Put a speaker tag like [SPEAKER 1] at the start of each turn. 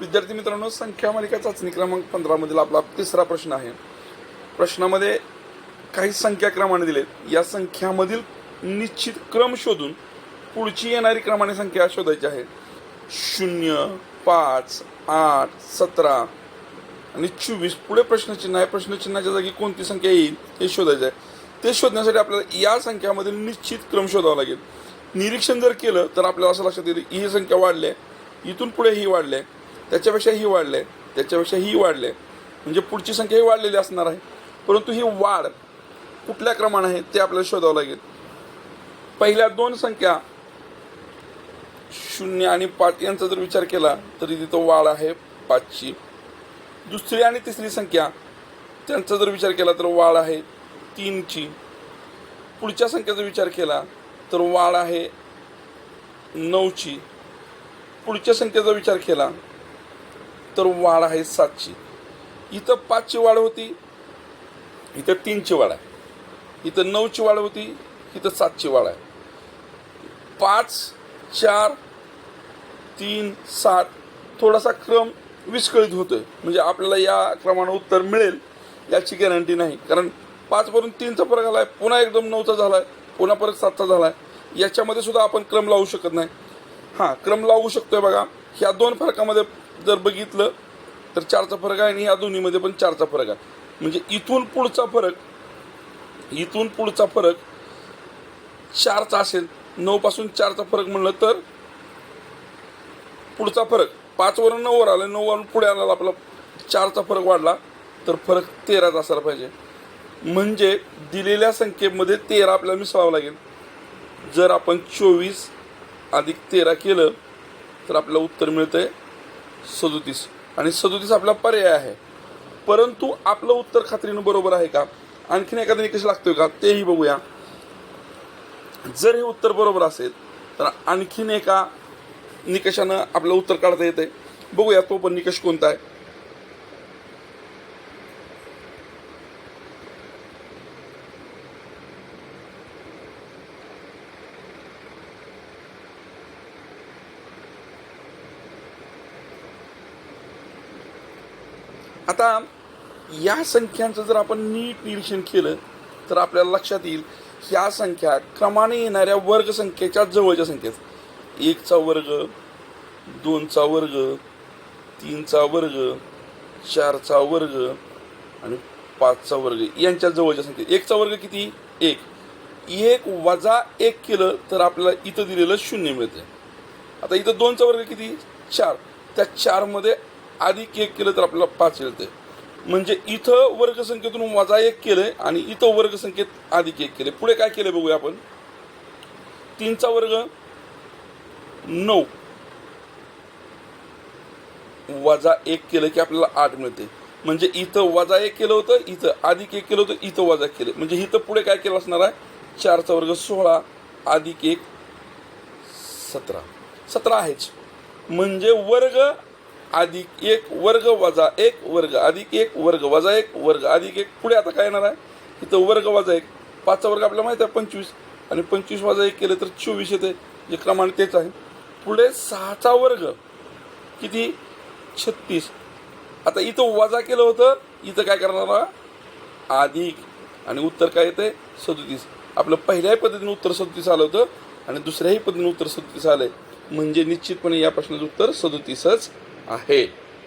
[SPEAKER 1] विद्यार्थी मित्रांनो संख्या मालिका चाचणी क्रमांक पंधरामधील आपला तिसरा प्रश्न आहे. प्रश्नामध्ये काही संख्या क्रमाने दिलेत. या संख्यामधील निश्चित क्रम शोधून पुढची येणारी क्रमाने संख्या शोधायची आहे. शून्य पाच आठ सतरा आणि चोवीस. पुढे प्रश्नचिन्ह आहे. प्रश्नचिन्हाच्या जागी कोणती संख्या येईल हे शोधायचं आहे. ते शोधण्यासाठी आपल्याला या संख्यामधील निश्चित क्रम शोधावा लागेल. निरीक्षण जर केलं तर आपल्याला असं लक्षात येईल ही संख्या वाढली आहे. इथून पुढे ही वाढली आहे. त्याच्यापेक्षा ही वाढलं आहे त्याच्यापेक्षा ही वाढलं. आहे म्हणजे पुढची संख्या ही वाढलेली असणार आहे. परंतु ही वाढ कुठल्या क्रमाने आहे ते आपल्याला शोधावं लागेल. पहिल्या दोन संख्या शून्य आणि पाच यांचा जर विचार केला तरी तिथं वाढ आहे पाचची. दुसरी आणि तिसरी संख्या त्यांचा जर विचार केला तर वाढ आहे तीनची. पुढच्या संख्येचा विचार केला तर वाढ आहे नऊची. पुढच्या संख्येचा विचार केला तर वाढ आहे सातची. इथं पाचची वाढ होती इथं तीनची वाढ आहे. इथं नऊची वाढ होती इथं सातची वाढ आहे. पाच चार तीन सात थोडासा क्रम विस्कळीत होतोय. म्हणजे आपल्याला या क्रमानं उत्तर मिळेल याची गॅरंटी नाही. कारण पाचवरून तीनचा फरक आला आहे पुन्हा एकदम नऊचा झाला आहे पुन्हा परत सातचा झाला आहे याच्यामध्ये सुद्धा आपण क्रम लावू शकत नाही. हां क्रम लावू शकतोय बघा. ह्या दोन फरकामध्ये जर बघितलं तर चारचा फरक आहे आणि या दोन्हीमध्ये पण चारचा फरक आहे. म्हणजे इथून पुढचा फरक इथून पुढचा फरक चारचा असेल. नऊपासून चारचा फरक म्हणलं तर पुढचा फरक. पाचवरून नऊवर आला नऊवरून पुढे आला आपला चारचा फरक वाढला तर फरक तेराचा असायला पाहिजे. म्हणजे दिलेल्या संख्येमध्ये तेरा आपल्याला मिसळावं लागेल. जर आपण चोवीस अधिक तेरा केलं तर आपल्याला उत्तर मिळतं आहे सदोतीस. आणि सदोतीस आपला पर्याय आहे. परंतु आपलं उत्तर खात्रीनं बरोबर आहे का? आणखीन एखादा निकष लागतोय का? तेही बघूया. जर हे उत्तर बरोबर असेल तर आणखीन एका निकषानं आपलं उत्तर काढता येते बघूया तो पण निकष कोणता आहे. आता या संख्यांचं जर आपण नीट निरीक्षण केलं तर आपल्याला लक्षात येईल ह्या संख्या क्रमाने येणाऱ्या वर्ग संख्येच्या जवळच्या संख्येत एकचा वर्ग दोनचा वर्ग तीनचा वर्ग चारचा वर्ग आणि पाचचा वर्ग यांच्या जवळच्या संख्येत. एकचा वर्ग किती? एक. एक वजा एक केलं तर आपल्याला इथं दिलेलं शून्य मिळते आता इथं दोनचा वर्ग किती? चार. त्या चारमध्ये अधिक एक केलं तर आपल्याला पाच येते म्हणजे इथं वर्गसंख्येतून वजा एक केलंय आणि इथं वर्गसंख्येत अधिक एक केले पुढे काय केलं बघूया आपण. तीनचा वर्ग नऊ वजा एक केलं की आपल्याला आठ मिळते. म्हणजे इथं वजा एक केलं होतं इथं अधिक एक केलं होतं इथं वजा केलं. म्हणजे इथं पुढे काय केलं असणार आहे? चारचा वर्ग सोळा अधिक एक सतरा. सतरा आहेच. म्हणजे वर्ग अधिक एक वर्ग वजा एक वर्ग अधिक एक वर्ग वजा एक वर्ग अधिक एक. पुढे आता काय येणार आहे? इथं वर्ग वजा एक. पाचचा वर्ग आपल्याला माहीत आहे पंचवीस. आणि पंचवीस वजा एक केलं तर चोवीस येते. जे क्रमांक तेच आहे. पुढे सहाचा वर्ग. किती? छत्तीस. आता इथं वजा केलं होतं इथं काय करणार अधिक. आणि उत्तर काय येते? सदोतीस. आपलं पहिल्याही पद्धतीने उत्तर सदोतीस आलं होतं आणि दुसऱ्याही पद्धतीने उत्तर सदोतीस आहे म्हणजे निश्चितपणे या प्रश्नाचं उत्तर सदोतीसच आहे.